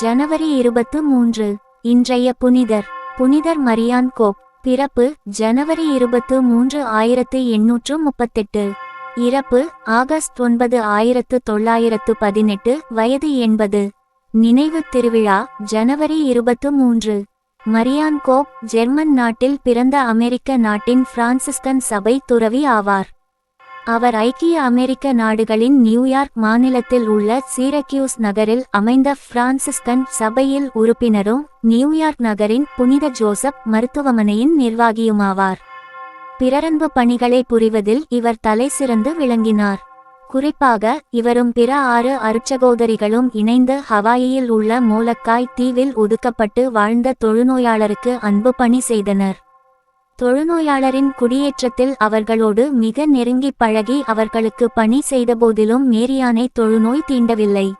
ஜனவரி இருபத்து மூன்று இன்றைய புனிதர். புனிதர் மரியான் கோப். பிறப்பு ஜனவரி இருபத்து மூன்று ஆயிரத்து எண்ணூற்று முப்பத்தெட்டு. இறப்பு ஆகஸ்ட் ஒன்பது ஆயிரத்து தொள்ளாயிரத்து பதினெட்டு வயது எண்பது. நினைவு திருவிழா ஜனவரி இருபத்து மூன்று. மரியான் கோப் ஜெர்மன் நாட்டில் பிறந்த அமெரிக்க நாட்டின் பிரான்சிஸ்கன் சபை துறவி ஆவார். அவர் ஐக்கிய அமெரிக்க நாடுகளின் நியூயார்க் மாநிலத்தில் உள்ள சீரக்யூஸ் நகரில் அமைந்த பிரான்சிஸ்கன் சபையில் உறுப்பினரும் நியூயார்க் நகரின் புனித ஜோசப் மருத்துவமனையின் நிர்வாகியுமாவார். பிறரன்பு பணிகளை புரிவதில் இவர் தலை சிறந்து விளங்கினார். குறிப்பாக இவரும் பிற ஆறு அருட்சகோதரிகளும் இணைந்து ஹவாயியில் உள்ள மூலக்காய் தீவில் ஒதுக்கப்பட்டு வாழ்ந்த தொழுநோயாளருக்கு அன்பு பணி செய்தனர். தொழுநோயாளரின் குடியேற்றத்தில் அவர்களோடு மிக நெருங்கி பழகி அவர்களுக்கு பணி செய்தபோதிலும் மேரியானை தொழுநோய் தீண்டவில்லை.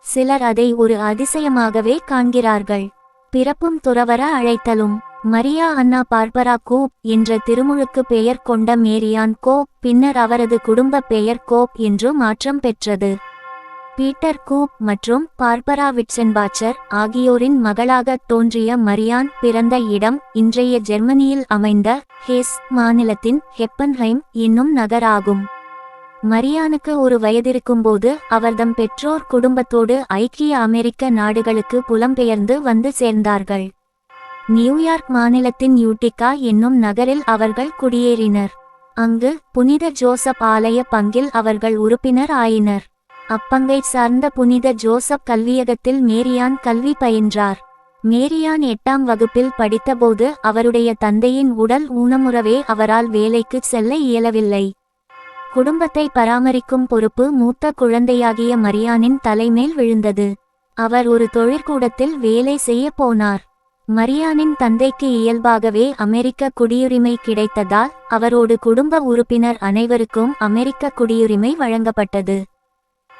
சிலர் அதை ஒரு அதிசயமாகவே காண்கிறார்கள். பிறப்பும் துறவர அழைத்தலும் மரியா அண்ணா பார்பரா கோப் என்ற திருமுழுக்கு பெயர் கொண்ட மேரியான் கோப் பின்னர் அவரது குடும்ப பெயர் கோப் என்று மாற்றம் பெற்றது. பீட்டர் கூப் மற்றும் பார்பரா விட்சன்பாச்சர் ஆகியோரின் மகளாக தோன்றிய மரியான் பிறந்த இடம் இன்றைய ஜெர்மனியில் அமைந்த ஹேஸ் மாநிலத்தின் ஹெப்பன்ஹைம் என்னும் நகராகும். மரியானுக்கு ஒரு வயதிருக்கும்போது அவர்தம் பெற்றோர் குடும்பத்தோடு ஐக்கிய அமெரிக்க நாடுகளுக்கு புலம்பெயர்ந்து வந்து சேர்ந்தார்கள். நியூயார்க் மாநிலத்தின் யூட்டிகா என்னும் நகரில் அவர்கள் குடியேறினர். அங்கு புனித ஜோசப் ஆலய பங்கில் அவர்கள் உறுப்பினர் ஆயினர். அப்பங்கை சார்ந்த புனித ஜோசப் கல்வியகத்தில் மேரியான் கல்வி பயின்றார். மேரியான் எட்டாம் வகுப்பில் படித்தபோது அவருடைய தந்தையின் உடல் ஊனமுறவே அவரால் வேலைக்கு செல்ல இயலவில்லை. குடும்பத்தை பராமரிக்கும் பொறுப்பு மூத்த குழந்தையாகிய மரியானின் தலைமேல் விழுந்தது. அவர் ஒரு தொழிற்கூடத்தில் வேலை செய்ய போனார். மரியானின் தந்தைக்கு இயல்பாகவே அமெரிக்க குடியுரிமை கிடைத்ததால் அவரோடு குடும்ப உறுப்பினர் அனைவருக்கும் அமெரிக்க குடியுரிமை வழங்கப்பட்டது.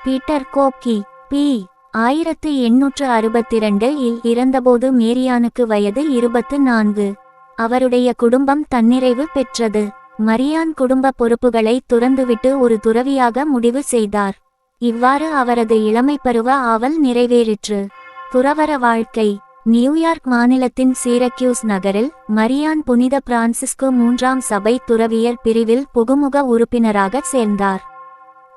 பீட்டர் கோப்கி பி. ஆயிரத்து எண்ணூற்று அறுபத்திரண்டு இல் இறந்தபோது மேரியானுக்கு வயது இருபத்து நான்கு. அவருடைய குடும்பம் தன்னிறைவு பெற்றது. மரியான் குடும்ப பொறுப்புகளை துறந்துவிட்டு ஒரு துறவியாக முடிவு செய்தார். இவ்வாறு அவரது இளமை பருவ ஆவல் நிறைவேறிற்று. துறவர வாழ்க்கை. நியூயார்க் மாநிலத்தின் சீரக்யூஸ் நகரில் மரியான் புனித பிரான்சிஸ்கோ மூன்றாம் சபை துறவியர் பிரிவில் புகுமுக உறுப்பினராக சேர்ந்தார்.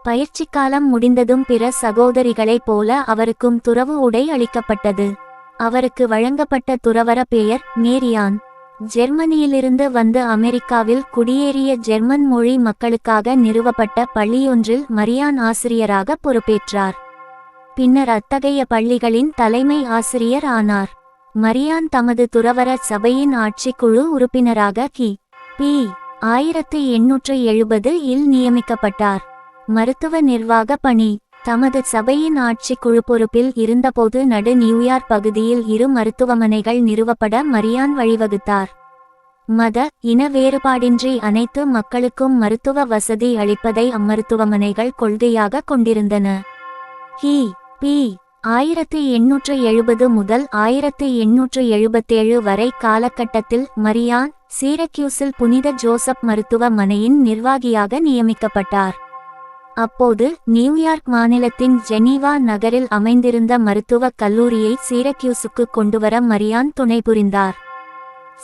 பயிற்சி காலம் முடிந்ததும் பிற சகோதரிகளைப் போல அவருக்கும் துறவு உடை அளிக்கப்பட்டது. அவருக்கு வழங்கப்பட்ட துறவர பெயர் மேரியான். ஜெர்மனியிலிருந்து வந்து அமெரிக்காவில் குடியேறிய ஜெர்மன் மொழி மக்களுக்காக நிறுவப்பட்ட பள்ளியொன்றில் மரியான் ஆசிரியராக பொறுப்பேற்றார். பின்னர் அத்தகைய பள்ளிகளின் தலைமை ஆசிரியர் ஆனார். மரியான் தமது துறவர சபையின் ஆட்சிக்குழு உறுப்பினராக கி. பி. ஆயிரத்து எண்ணூற்று எழுபது இல் நியமிக்கப்பட்டார். மருத்துவ நிர்வாக பணி. தமது சபையின் ஆட்சி குழு பொறுப்பில் இருந்தபோது நடு நியூயார்க் பகுதியில் இரு மருத்துவமனைகள் நிறுவப்பட மரியான் வழிவகுத்தார். மத இன வேறுபாடின்றி அனைத்து மக்களுக்கும் மருத்துவ வசதி அளிப்பதை அம்மருத்துவமனைகள் கொள்கையாக கொண்டிருந்தன. ஹி பி ஆயிரத்து எண்ணூற்று எழுபது முதல் ஆயிரத்து எண்ணூற்று எழுபத்தேழு வரை காலகட்டத்தில் மரியான் சீரக்யூஸில் புனித ஜோசப் மருத்துவமனையின் நிர்வாகியாக நியமிக்கப்பட்டார். அப்போது நியூயார்க் மாநிலத்தின் ஜெனீவா நகரில் அமைந்திருந்த மருத்துவக் கல்லூரியை சீரக்யூஸுக்கு கொண்டுவர மரியான் துணை புரிந்தார்.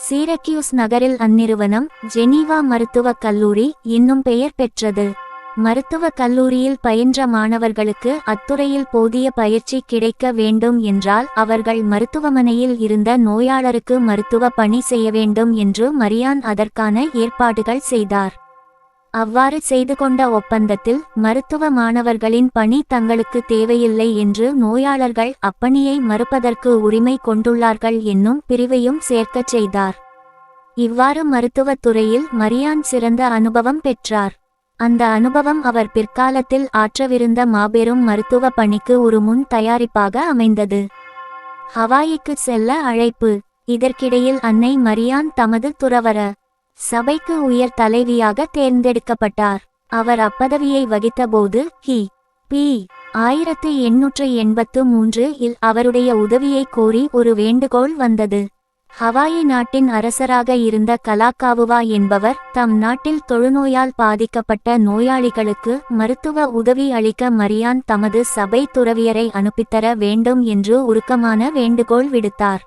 சீரக்யூஸ் நகரில் அந்நிறுவனம் ஜெனீவா மருத்துவக் கல்லூரி இன்னும் பெயர் பெற்றது. மருத்துவக் கல்லூரியில் பயின்ற மாணவர்களுக்கு அத்துறையில் போதிய பயிற்சி கிடைக்க வேண்டும் என்றால் அவர்கள் மருத்துவமனையில் இருந்த நோயாளருக்கு மருத்துவ பணி செய்ய வேண்டும் என்று மரியான் அதற்கான ஏற்பாடுகள் செய்தார். அவ்வாறு செய்து கொண்ட ஒப்பந்தத்தில் மருத்துவ மாணவர்களின் பணி தங்களுக்கு தேவையில்லை என்று நோயாளர்கள் அப்பணியை மறுப்பதற்கு உரிமை கொண்டுள்ளார்கள் என்னும் பிரிவையும் சேர்க்கச் செய்தார். இவ்வாறு மருத்துவத் துறையில் மரியான் சிறந்த அனுபவம் பெற்றார். அந்த அனுபவம் அவர் பிற்காலத்தில் ஆற்றவிருந்த மாபெரும் மருத்துவ பணிக்கு ஒரு முன் தயாரிப்பாக அமைந்தது. ஹவாயிக்கு செல்ல அழைப்பு. இதற்கிடையில் அன்னை மரியான் தமது துறவர சபைக்கு உயர் தலைவியாக தேர்ந்தெடுக்கப்பட்டார். அவர் அப்பதவியை வகித்தபோது ஹி பி ஆயிரத்து எண்ணூற்று எண்பத்து மூன்று இல் அவருடைய உதவியை கோரி ஒரு வேண்டுகோள் வந்தது. ஹவாயி நாட்டின் அரசராக இருந்த கலாக்காவுவா என்பவர் தம் நாட்டில் தொழுநோயால் பாதிக்கப்பட்ட நோயாளிகளுக்கு மருத்துவ உதவி அளிக்க மரியான் தமது சபை துறவியரை அனுப்பித்தர வேண்டும் என்று உருக்கமான வேண்டுகோள் விடுத்தார்.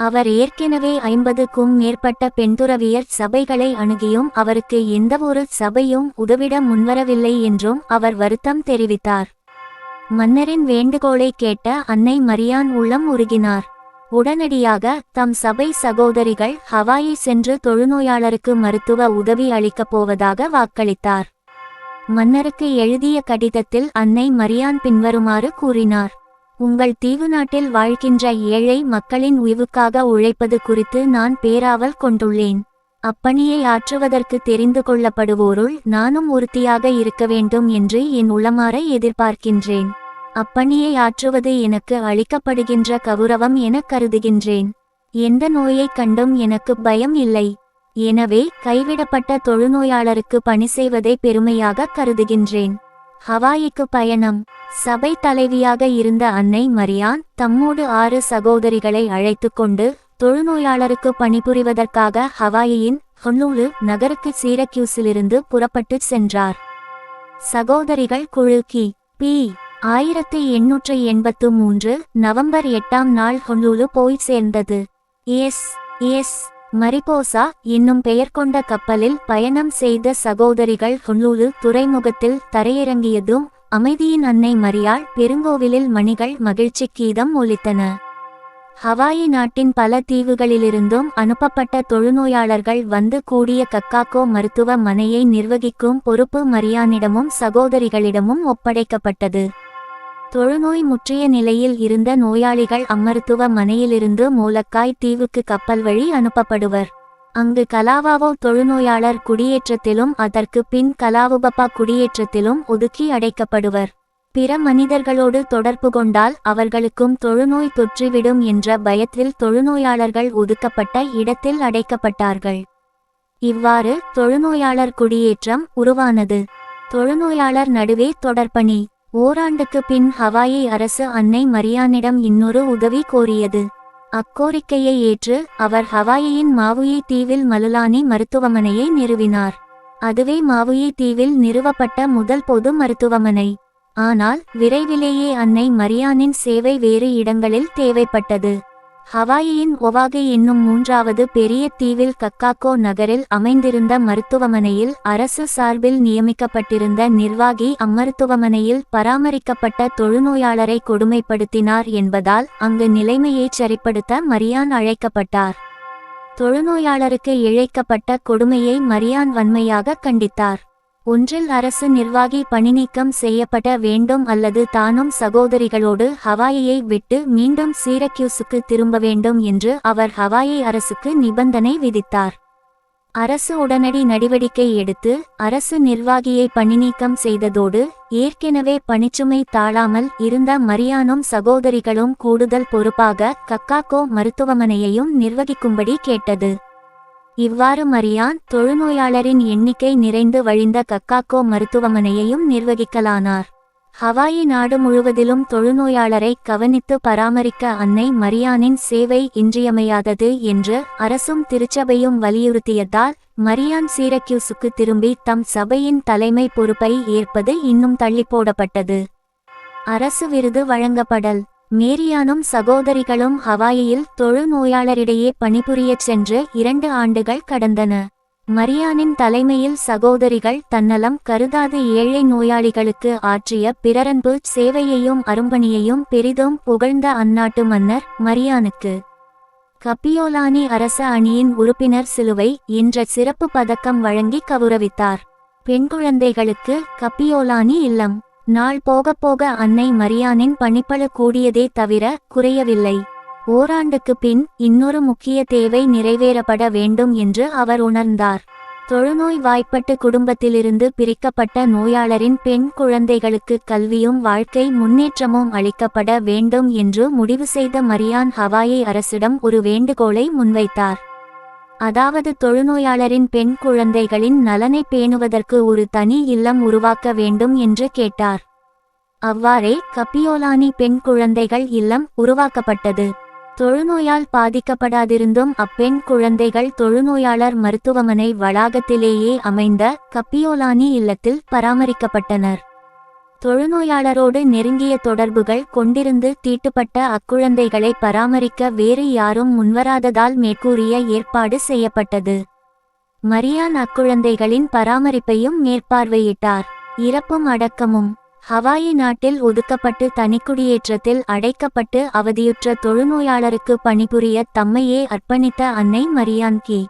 அவர் ஏற்கனவே ஐம்பதுக்கும் மேற்பட்ட பெண்துறவியர் சபைகளை அணுகியும் அவருக்கு எந்தவொரு சபையும் உதவிட முன்வரவில்லை என்றும் அவர் வருத்தம் தெரிவித்தார். மன்னரின் வேண்டுகோளை கேட்ட அன்னை மரியான் உள்ளம் உருகினார். உடனடியாக தம் சபை சகோதரிகள் ஹவாயை சென்று தொழுநோயாளருக்கு மருத்துவ உதவி அளிக்கப் போவதாக வாக்களித்தார். மன்னருக்கு எழுதிய கடிதத்தில் அன்னை மரியான் பின்வருமாறு கூறினார். உங்கள் தீவு நாட்டில் வாழ்கின்ற ஏழை மக்களின் உய்வுக்காக உழைப்பது குறித்து நான் பேராவல் கொண்டுள்ளேன். அப்பணியை ஆற்றுவதற்கு தெரிந்து கொள்ளப்படுவோருள் நானும் உறுதியாக இருக்க வேண்டும் என்று என் உளமாற எதிர்பார்க்கின்றேன். அப்பணியை ஆற்றுவது எனக்கு அளிக்கப்படுகின்ற கௌரவம் என கருதுகின்றேன். எந்த நோயைக் கண்டும் எனக்கு பயம் இல்லை. எனவே கைவிடப்பட்ட தொழுநோயாளருக்கு பணி செய்வதை பெருமையாக கருதுகின்றேன். ஹவாய்க்கு பயணம். சபை தலைவியாக இருந்த அன்னை மரியான் தம்மோடு ஆறு சகோதரிகளை அழைத்து கொண்டு தொழுநோயாளருக்கு பணிபுரிவதற்காக ஹவாயின் ஹொன்னூலு நகருக்கு சீரக்யூஸிலிருந்து புறப்பட்டுச் சென்றார். சகோதரிகள் குழுக்கி பி. ஆயிரத்தி எண்ணூற்று எண்பத்து மூன்று நவம்பர் எட்டாம் நாள் ஹொன்னூலு போய் சேர்ந்தது. எஸ். எஸ். மரிபோசா என்னும் பெயர் கொண்ட கப்பலில் பயணம் செய்த சகோதரிகள் ஹொன்னூலு துறைமுகத்தில் தரையிறங்கியதும் அமைதியின் அன்னை மரியாள் பெருங்கோவிலில் மணிகள் மகிழ்ச்சி கீதம் ஒலித்தன. ஹவாயி நாட்டின் பல தீவுகளிலிருந்தும் அனுப்பப்பட்ட தொழுநோயாளர்கள் வந்து கூடிய கக்காக்கோ மருத்துவ மனையை நிர்வகிக்கும் பொறுப்பு மரியானிடமும் சகோதரிகளிடமும் ஒப்படைக்கப்பட்டது. தொழுநோய் முற்றிய நிலையில் இருந்த நோயாளிகள் அம்மருத்துவ மனையிலிருந்து மூலக்காய் தீவுக்கு கப்பல் வழி அனுப்பப்படுவர். அங்கு கலாவாவோ தொழுநோயாளர் குடியேற்றத்திலும் அதற்கு பின் கலாவுபப்பா குடியேற்றத்திலும் ஒதுக்கி அடைக்கப்படுவர். பிற மனிதர்களோடு தொடர்பு கொண்டால் அவர்களுக்கும் தொழுநோய் தொற்றிவிடும் என்ற பயத்தில் தொழுநோயாளர்கள் ஒதுக்கப்பட்ட இடத்தில் அடைக்கப்பட்டார்கள். இவ்வாறு தொழுநோயாளர் குடியேற்றம் உருவானது. தொழுநோயாளர் நடுவே தொடர்பணி. ஓராண்டுக்கு பின் ஹவாயி அரசு அன்னை மரியானிடம் இன்னொரு உதவி கோரியது. அக்கோரிக்கையை ஏற்று அவர் ஹவாயியின் மாவுயி தீவில் மலுலானி மருத்துவமனையை நிறுவினார். அதுவே மாவுயி தீவில் நிறுவப்பட்ட முதல் பொது மருத்துவமனை. ஆனால் விரைவிலேயே அன்னை மரியானின் சேவை வேறு இடங்களில் தேவைப்பட்டது. ஹவாயியின் ஒவாகை என்னும் மூன்றாவது பெரிய தீவில் கக்காக்கோ நகரில் அமைந்திருந்த மருத்துவமனையில் அரசு சார்பில் நியமிக்கப்பட்டிருந்த நிர்வாகி அம்மருத்துவமனையில் பராமரிக்கப்பட்ட தொழுநோயாளரை கொடுமைப்படுத்தினார் என்பதால் அங்கு நிலைமையைச் சரிப்படுத்த மரியான் அழைக்கப்பட்டார். தொழுநோயாளருக்கு இழைக்கப்பட்ட கொடுமையை மரியான் வன்மையாக கண்டித்தார். ஒன்றில் அரசு நிர்வாகி பணிநீக்கம் செய்யப்பட வேண்டும் அல்லது தானும் சகோதரிகளோடு ஹவாயியை விட்டு மீண்டும் சீரக்யூஸுக்கு திரும்ப வேண்டும் என்று அவர் ஹவாயை அரசுக்கு நிபந்தனை விதித்தார். அரசு உடனடி நடவடிக்கை எடுத்து அரசு நிர்வாகியை பணிநீக்கம் செய்ததோடு ஏற்கனவே பணிச்சுமை தாழாமல் இருந்த மரியானும் சகோதரிகளும் கூடுதல் பொறுப்பாக கக்காக்கோ மருத்துவமனையையும் நிர்வகிக்கும்படி கேட்டது. இவ்வாறு மரியான் தொழுநோயாளரின் எண்ணிக்கை நிறைந்து வழிந்த கக்காக்கோ மருத்துவமனையையும் நிர்வகிக்கலானார். ஹவாயி நாடு முழுவதிலும் தொழுநோயாளரை கவனித்து பராமரிக்க அன்னை மரியானின் சேவை இன்றியமையாதது என்று அரசும் திருச்சபையும் வலியுறுத்தியதால் மரியான் சீரக்யூஸுக்கு திரும்பி தம் சபையின் தலைமை பொறுப்பை ஏற்பது இன்னும் தள்ளிப்போடப்பட்டது. அரசு விருது வழங்கப்படல். மேரியானும் சகோதரிகளும் ஹவாயியில் தொழுநோயாளரிடையே பணிபுரியச் சென்று இரண்டு ஆண்டுகள் கடந்தன. மரியானின் தலைமையில் சகோதரிகள் தன்னலம் கருதாத ஏழை நோயாளிகளுக்கு ஆற்றிய பிறரன்பு சேவையையும் அரும்பணியையும் பெரிதும் புகழ்ந்த அந்நாட்டு மன்னர் மரியானுக்கு. கப்பியோலானி அரச அணியின் உறுப்பினர் சிலுவை என்ற சிறப்பு பதக்கம் வழங்கி கௌரவித்தார். பெண் குழந்தைகளுக்கு கப்பியோலானி இல்லம். நாள் போகப் போக அன்னை மரியானின் பணிப்பளு கூடியதே தவிர குறையவில்லை. ஓராண்டுக்கு பின் இன்னொரு முக்கிய தேவை நிறைவேறப்பட வேண்டும் என்று அவர் உணர்ந்தார். தொழுநோய் வாய்ப்பட்டு குடும்பத்திலிருந்து பிரிக்கப்பட்ட நோயாளரின் பெண் குழந்தைகளுக்கு கல்வியும் வாழ்க்கை முன்னேற்றமும் அளிக்கப்பட வேண்டும் என்று முடிவு செய்த மரியான் ஹவாயை அரசிடம் ஒரு வேண்டுகோளை முன்வைத்தார். அதாவது தொழுநோயாளரின் பெண் குழந்தைகளின் நலனை பேணுவதற்கு ஒரு தனி இல்லம் உருவாக்க வேண்டும் என்று கேட்டார். அவ்வாறே கப்பியோலானி பெண் குழந்தைகள் இல்லம் உருவாக்கப்பட்டது. தொழுநோயால் பாதிக்கப்படாதிருந்தும் அப்பெண் குழந்தைகள் தொழுநோயாளர் மருத்துவமனை வளாகத்திலேயே அமைந்த கப்பியோலானி இல்லத்தில் பராமரிக்கப்பட்டனர். தொழுநோயாளரோடு நெருங்கிய தொடர்புகள் கொண்டிருந்து தீட்டுப்பட்ட அக்குழந்தைகளை பராமரிக்க வேறு யாரும் முன்வராததால் மேற்கூறிய ஏற்பாடு செய்யப்பட்டது. மரியான் அக்குழந்தைகளின் பராமரிப்பையும் மேற்பார்வையிட்டார். இறப்பும் அடக்கமும். ஹவாயி நாட்டில் ஒதுக்கப்பட்டு தனிக்குடியேற்றத்தில் அடைக்கப்பட்டு அவதியுற்ற தொழுநோயாளருக்கு பணிபுரிய தம்மையே அர்ப்பணித்த அன்னை மரியான் கி.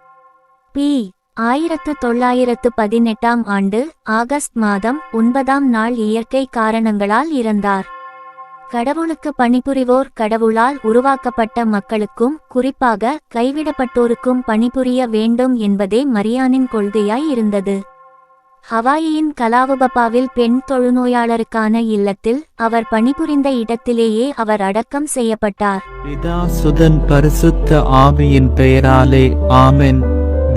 பி. ஆயிரத்து தொள்ளாயிரத்து பதினெட்டாம் ஆண்டு ஆகஸ்ட் மாதம் ஒன்பதாம் நாள் இயற்கை காரணங்களால் இறந்தார். கடவுளுக்கு பணிபுரிவோர் கடவுளால் உருவாக்கப்பட்ட மக்களுக்கும் குறிப்பாக கைவிடப்பட்டோருக்கும் பணிபுரிய வேண்டும் என்பதே மரியானின் கொள்கையாய் இருந்தது. ஹவாயியின் கலாவுபப்பாவில் பெண் தொழுநோயாளருக்கான இல்லத்தில் அவர் பணிபுரிந்த இடத்திலேயே அவர் அடக்கம் செய்யப்பட்டார். பிதா சுதன் பரிசுத்த ஆவியின் பெயராலே ஆமென்.